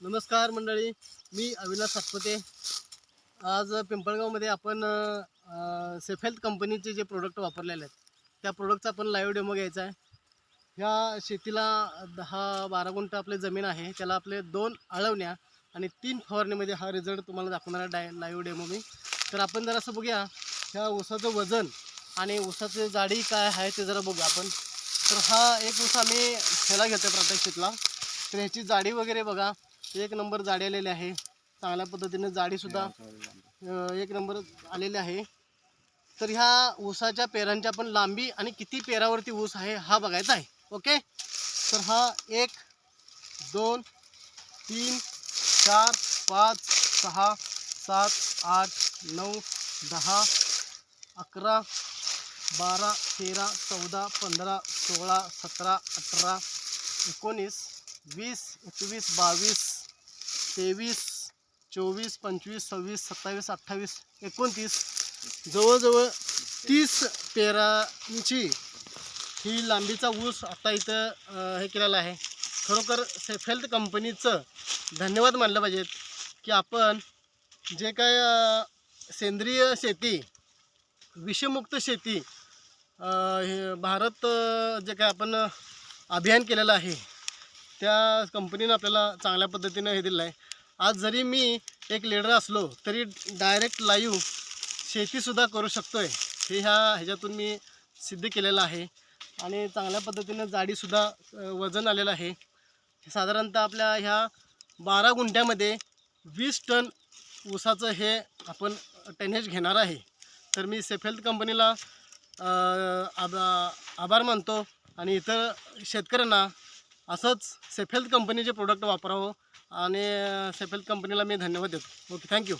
नमस्कार मंडळी मी अविनाश सातपते. आज पिंपळगावमध्ये आपण सेफ हेल्थ कंपनीचे जे प्रोडक्ट वापरलेले आहेत त्या प्रोडक्टचा आपण लाईव्ह डेमो घ्यायचा आहे. ह्या शेतीला दहा बारा गुंठ आपली जमीन आहे त्याला आपले दोन आळवण्या आणि तीन फवारणीमध्ये हा रिझल्ट तुम्हाला दाखवणार डाय लाईव्ह डेमो मी. तर आपण जरा असं बघूया ह्या ऊसाचं वजन आणि ऊसाचं जाडी काय आहे ते जरा बघूया आपण. तर हा एक ऊस आम्ही ह्याला घेतो प्रत्येक शेतला. तर ह्याची जाडी वगैरे बघा. एक नंबर जाडी आलेली आहे. चांगल्या पद्धतीने जाडीसुद्धा एक नंबर आलेली आहे. तर ह्या ऊसाच्या पेरांच्या पण लांबी आणि किती पेरावरती ऊस आहे हा बघायचा आहे. ओके? तर हा एक दोन तीन चार पाच सहा सात आठ नऊ दहा अकरा बारा तेरा चौदा पंधरा सोळा सतरा अठरा एकोणीस वीस एकवीस बावीस तेवीस चोवीस पंचवीस सव्वीस सत्तावीस अठ्ठावीस एकोणतीस जवळजवळ तीस पेरांची ही लांबीचा ऊस आता इथं हे केलेला आहे. खरोखर सेफेल्थ कंपनीचं धन्यवाद मानलं पाहिजेत की आपण जे काय सेंद्रिय शेती विषमुक्त शेती हे भारत जे काय आपण अभियान केलेलं आहे त्या कंपनीनं आपल्याला चांगल्या पद्धतीनं हे दिलं आहे आज जरी मी एक लीडर असलो तरी डायरेक्ट लाईव्ह शेतीसुद्धा करू शकतो आहे हे ह्या ह्याच्यातून मी सिद्ध केलेलं आहे. आणि चांगल्या पद्धतीनं जाडीसुद्धा वजन आलेलं आहे. साधारणतः आपल्या ह्या बारा गुंठ्यामध्ये वीस टन ऊसाचं हे आपण टनेज घेणार आहे. तर मी सेफेल्थ कंपनीला आभा आबा आभार मानतो. आणि इतर शेतकऱ्यांना असंच सेफेल्थ कंपनीचे प्रोडक्ट वापरावं आणि सेफेल्थ कंपनीला मी धन्यवाद देतो. Okay thank you